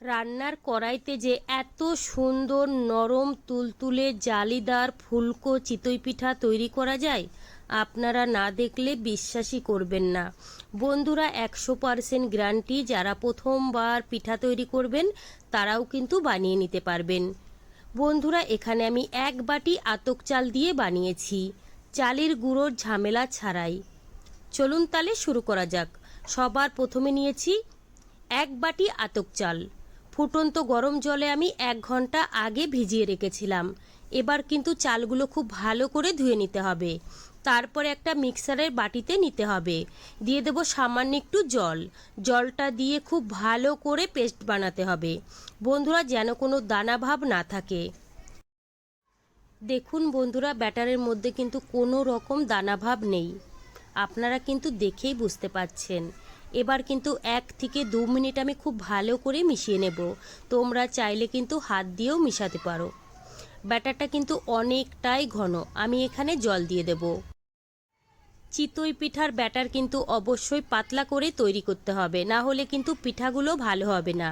রান্নার কড়াইতে যে এত সুন্দর নরম তুলতুলে জালিদার ফুলকো চিতই পিঠা তৈরি করা যায়, আপনারা না দেখলে বিশ্বাসই করবেন না। বন্ধুরা, একশো পারসেন্ট গ্যারান্টি যারা প্রথমবার পিঠা তৈরি করবেন, তারাও কিন্তু বানিয়ে নিতে পারবেন। বন্ধুরা, এখানে আমি এক বাটি আতক চাল দিয়ে বানিয়েছি। চালের গুঁড়োর ঝামেলা ছাড়াই। চলুন তাহলে শুরু করা যাক। সবার প্রথমে নিয়েছি এক বাটি আতক চাল। ফুটন্ত গরম জলে আমি এক ঘণ্টা আগে ভিজিয়ে রেখেছিলাম। এবার কিন্তু চালগুলো খুব ভালো করে ধুয়ে নিতে হবে। তারপরে একটা মিক্সারের বাটিতে নিতে হবে। দিয়ে দেবো সামান্য একটু জল। জলটা দিয়ে খুব ভালো করে পেস্ট বানাতে হবে। বন্ধুরা, যেন কোনো দানা ভাব না থাকে। দেখুন বন্ধুরা, ব্যাটারের মধ্যে কিন্তু কোনো রকম দানাভাব নেই। আপনারা কিন্তু দেখেই বুঝতে পাচ্ছেন এবার কিন্তু এক থেকে দু মিনিট আমি খুব ভালো করে মিশিয়ে নেব। তোমরা চাইলে কিন্তু হাত দিয়েও মিশাতে পারো। ব্যাটারটা কিন্তু অনেকটাই ঘন। আমি এখানে জল দিয়ে দেব। চিতই পিঠার ব্যাটার কিন্তু অবশ্যই পাতলা করে তৈরি করতে হবে। না হলে কিন্তু পিঠাগুলো ভালো হবে না।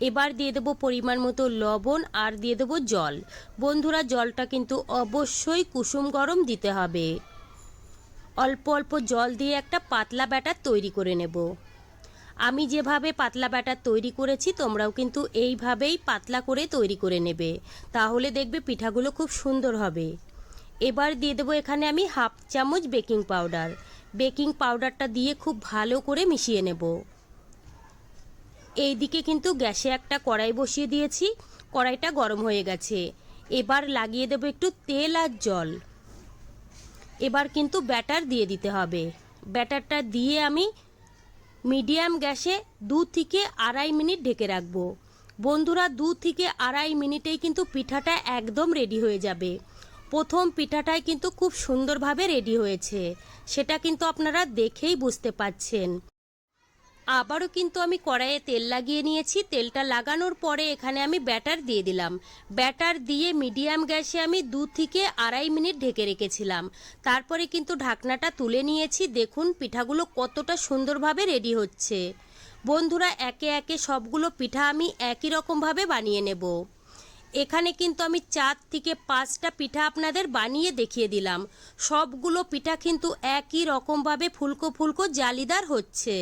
এবার দিয়ে দেবো পরিমাণ মতো লবণ আর দিয়ে দেবো জল। বন্ধুরা, জলটা কিন্তু অবশ্যই কুসুম গরম দিতে হবে। অল্প অল্প জল দিয়ে একটা পাতলা ব্যাটার তৈরি করে নেব। আমি যেভাবে পাতলা ব্যাটার তৈরি করেছি, তোমরাও কিন্তু এইভাবেই পাতলা করে তৈরি করে নেবে। তাহলে দেখবে পিঠাগুলো খুব সুন্দর হবে। এবার দিয়ে দেবো এখানে আমি হাফ চামচ বেকিং পাউডার। বেকিং পাউডারটা দিয়ে খুব ভালো করে মিশিয়ে নেব। এই দিকে কিন্তু গ্যাসে একটা কড়াই বসিয়ে দিয়েছি। কড়াইটা গরম হয়ে গেছে। এবার লাগিয়ে দেবো একটু তেল আর জল। এবার কিন্তু ব্যাটার দিয়ে দিতে হবে। ব্যাটারটা দিয়ে আমি মিডিয়াম গ্যাসে দু থেকে আড়াই মিনিট ঢেকে রাখব। বন্ধুরা, দু থেকে আড়াই মিনিটেই কিন্তু পিঠাটা একদম রেডি হয়ে যাবে। প্রথম পিঠাটাই কিন্তু খুব সুন্দরভাবে রেডি হয়েছে। সেটা কিন্তু আপনারা দেখেই বুঝতে পাচ্ছেন আবারও কিন্তু আমি কড়াইয়ে তেল লাগিয়ে নিয়েছি। তেলটা লাগানোর পরে এখানে আমি ব্যাটার দিয়ে দিলাম। ব্যাটার দিয়ে মিডিয়াম গ্যাসে আমি দু থেকে আড়াই মিনিট ঢেকে রেখেছিলাম। তারপরে কিন্তু ঢাকনাটা তুলে নিয়েছি। দেখুন, পিঠাগুলো কতটা সুন্দরভাবে রেডি হচ্ছে। বন্ধুরা, একে একে সবগুলো পিঠা আমি একই রকমভাবে বানিয়ে নেব। এখানে কিন্তু আমি চার থেকে পাঁচটা পিঠা আপনাদের বানিয়ে দেখিয়ে দিলাম। সবগুলো পিঠা কিন্তু একই রকমভাবে ফুলকো ফুলকো জালিদার হচ্ছে।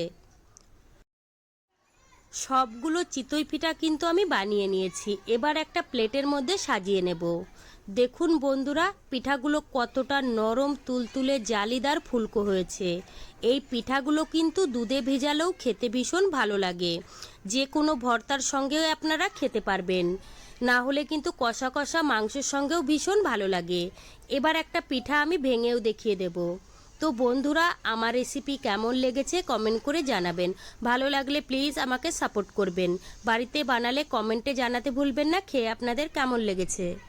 সবগুলো চিতই পিঠা কিন্তু আমি বানিয়ে নিয়েছি। এবার একটা প্লেটের মধ্যে সাজিয়ে নেব। দেখুন বন্ধুরা, পিঠাগুলো কতটা নরম, তুলতুলে, জালিদার, ফুলকো হয়েছে। এই পিঠাগুলো কিন্তু দুধে ভেজালেও খেতে ভীষণ ভালো লাগে। যে কোনো ভর্তার সঙ্গেও আপনারা খেতে পারবেন। না হলে কিন্তু কষা কষা মাংসের সঙ্গেও ভীষণ ভালো লাগে। এবার একটা পিঠা আমি ভেঙেও দেখিয়ে দেবো। তো বন্ধুরা, আমার রেসিপি কেমন লেগেছে কমেন্ট করে জানাবেন। ভালো লাগলে প্লিজ আমাকে সাপোর্ট করবেন। বাড়িতে বানালে কমেন্টে জানাতে ভুলবেন না। খেয়ে আপনাদের কেমন লেগেছে?